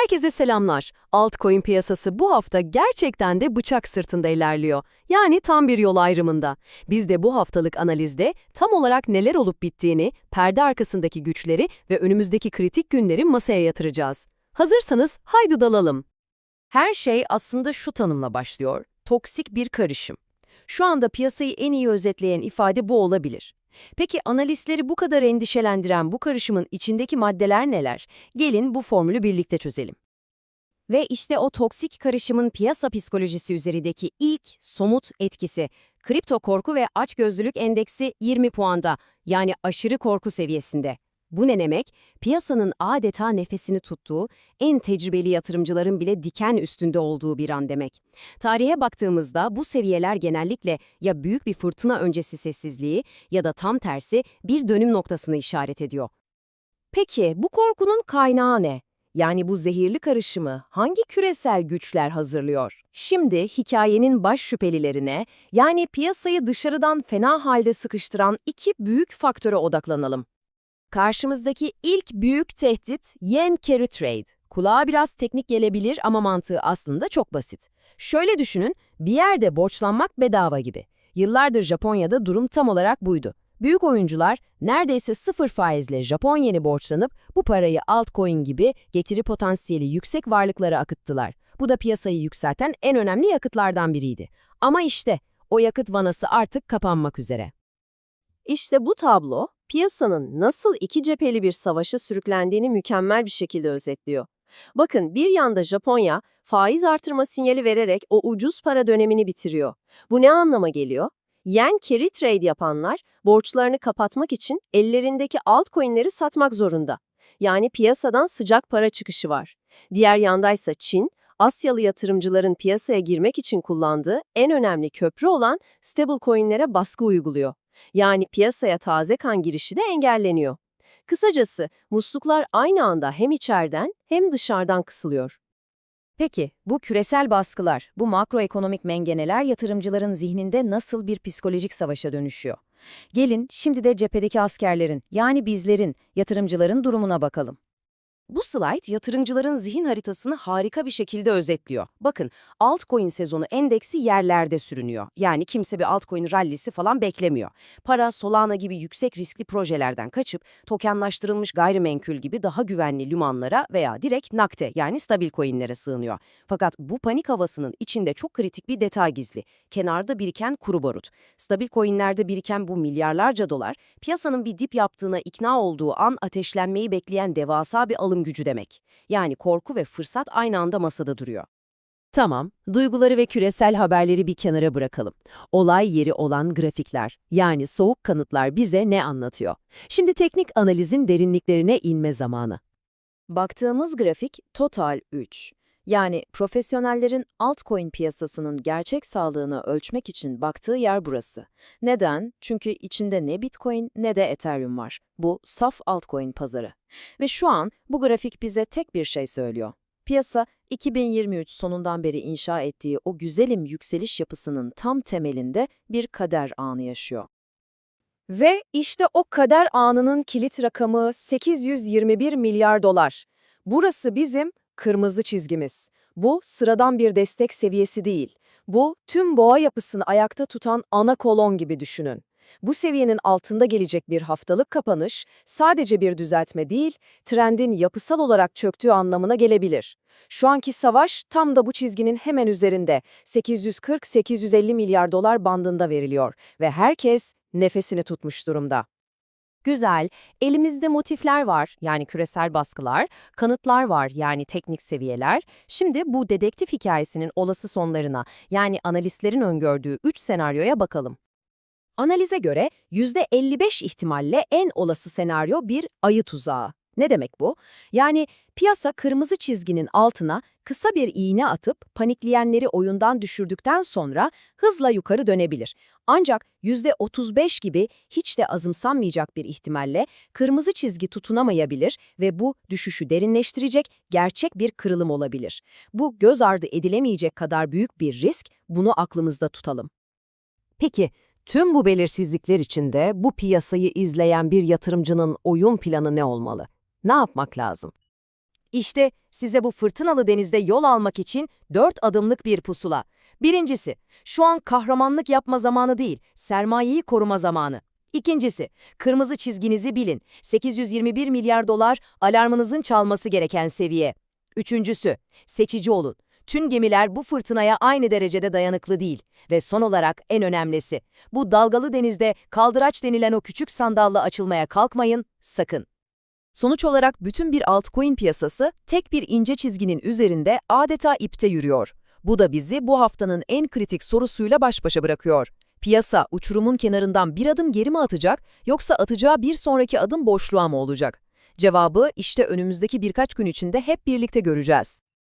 Herkese selamlar. Altcoin piyasası bu hafta gerçekten de bıçak sırtında ilerliyor. Yani tam bir yol ayrımında. Biz de bu haftalık analizde tam olarak neler olup bittiğini, perde arkasındaki güçleri ve önümüzdeki kritik günleri masaya yatıracağız. Hazırsanız haydi dalalım. Her şey aslında şu tanımla başlıyor. Toksik bir karışım. Şu anda piyasayı en iyi özetleyen ifade bu olabilir. Peki analistleri bu kadar endişelendiren bu karışımın içindeki maddeler neler? Gelin bu formülü birlikte çözelim. Ve işte o toksik karışımın piyasa psikolojisi üzerindeki ilk somut etkisi. Kripto korku ve açgözlülük endeksi 20 puanda, yani aşırı korku seviyesinde. Bu ne demek? Piyasanın adeta nefesini tuttuğu, en tecrübeli yatırımcıların bile diken üstünde olduğu bir an demek. Tarihe baktığımızda bu seviyeler genellikle ya büyük bir fırtına öncesi sessizliği ya da tam tersi bir dönüm noktasını işaret ediyor. Peki bu korkunun kaynağı ne? Yani bu zehirli karışımı hangi küresel güçler hazırlıyor? Şimdi hikayenin baş şüphelilerine, yani piyasayı dışarıdan fena halde sıkıştıran iki büyük faktöre odaklanalım. Karşımızdaki ilk büyük tehdit yen carry trade. Kulağa biraz teknik gelebilir ama mantığı aslında çok basit. Şöyle düşünün, bir yerde borçlanmak bedava gibi. Yıllardır Japonya'da durum tam olarak buydu. Büyük oyuncular neredeyse sıfır faizle Japon yeni borçlanıp bu parayı altcoin gibi getiri potansiyeli yüksek varlıklara akıttılar. Bu da piyasayı yükselten en önemli yakıtlardan biriydi. Ama işte o yakıt vanası artık kapanmak üzere. İşte bu tablo piyasanın nasıl iki cepheli bir savaşa sürüklendiğini mükemmel bir şekilde özetliyor. Bakın bir yanda Japonya faiz artırma sinyali vererek o ucuz para dönemini bitiriyor. Bu ne anlama geliyor? Yen carry trade yapanlar borçlarını kapatmak için ellerindeki altcoin'leri satmak zorunda. Yani piyasadan sıcak para çıkışı var. Diğer yandaysa Çin, Asyalı yatırımcıların piyasaya girmek için kullandığı en önemli köprü olan stablecoin'lere baskı uyguluyor. Yani piyasaya taze kan girişi de engelleniyor. Kısacası musluklar aynı anda hem içeriden hem dışarıdan kısılıyor. Peki bu küresel baskılar, bu makroekonomik mengeneler yatırımcıların zihninde nasıl bir psikolojik savaşa dönüşüyor? Gelin şimdi de cephedeki askerlerin yani bizlerin, yatırımcıların durumuna bakalım. Bu slide yatırımcıların zihin haritasını harika bir şekilde özetliyor. Bakın altcoin sezonu endeksi yerlerde sürünüyor. Yani kimse bir altcoin rallisi falan beklemiyor. Para Solana gibi yüksek riskli projelerden kaçıp tokenlaştırılmış gayrimenkul gibi daha güvenli limanlara veya direkt nakde yani stabil coinlere sığınıyor. Fakat bu panik havasının içinde çok kritik bir detay gizli. Kenarda biriken kuru barut. Stabil coinlerde biriken bu milyarlarca dolar piyasanın bir dip yaptığına ikna olduğu an ateşlenmeyi bekleyen devasa bir alım gücü demek. Yani korku ve fırsat aynı anda masada duruyor. Tamam, duyguları ve küresel haberleri bir kenara bırakalım. Olay yeri olan grafikler, yani soğuk kanıtlar bize ne anlatıyor? Şimdi teknik analizin derinliklerine inme zamanı. Baktığımız grafik Total 3. Yani profesyonellerin altcoin piyasasının gerçek sağlığını ölçmek için baktığı yer burası. Neden? Çünkü içinde ne Bitcoin ne de Ethereum var. Bu saf altcoin pazarı. Ve şu an bu grafik bize tek bir şey söylüyor. Piyasa 2023 sonundan beri inşa ettiği o güzelim yükseliş yapısının tam temelinde bir kader anı yaşıyor. Ve işte o kader anının kilit rakamı 821 milyar dolar. Burası bizim kırmızı çizgimiz. Bu sıradan bir destek seviyesi değil. Bu tüm boğa yapısını ayakta tutan ana kolon gibi düşünün. Bu seviyenin altında gelecek bir haftalık kapanış sadece bir düzeltme değil, trendin yapısal olarak çöktüğü anlamına gelebilir. Şu anki savaş tam da bu çizginin hemen üzerinde 840-850 milyar dolar bandında veriliyor ve herkes nefesini tutmuş durumda. Güzel, elimizde motifler var yani küresel baskılar, kanıtlar var yani teknik seviyeler. Şimdi bu dedektif hikayesinin olası sonlarına yani analistlerin öngördüğü 3 senaryoya bakalım. Analize göre %55 ihtimalle en olası senaryo bir ayı tuzağı. Ne demek bu? Yani piyasa kırmızı çizginin altına kısa bir iğne atıp panikleyenleri oyundan düşürdükten sonra hızla yukarı dönebilir. Ancak %35 gibi hiç de azımsanmayacak bir ihtimalle kırmızı çizgi tutunamayabilir ve bu düşüşü derinleştirecek gerçek bir kırılım olabilir. Bu göz ardı edilemeyecek kadar büyük bir risk, bunu aklımızda tutalım. Peki, tüm bu belirsizlikler içinde bu piyasayı izleyen bir yatırımcının oyun planı ne olmalı? Ne yapmak lazım? İşte size bu fırtınalı denizde yol almak için 4 adımlık bir pusula. Birincisi, şu an kahramanlık yapma zamanı değil, sermayeyi koruma zamanı. İkincisi, kırmızı çizginizi bilin. 821 milyar dolar alarmınızın çalması gereken seviye. Üçüncüsü, seçici olun. Tüm gemiler bu fırtınaya aynı derecede dayanıklı değil. Ve son olarak en önemlisi, bu dalgalı denizde kaldıraç denilen o küçük sandalla açılmaya kalkmayın, sakın. Sonuç olarak bütün bir altcoin piyasası tek bir ince çizginin üzerinde adeta ipte yürüyor. Bu da bizi bu haftanın en kritik sorusuyla baş başa bırakıyor. Piyasa uçurumun kenarından bir adım geri mi atacak yoksa atacağı bir sonraki adım boşluğa mı olacak? Cevabı işte önümüzdeki birkaç gün içinde hep birlikte göreceğiz.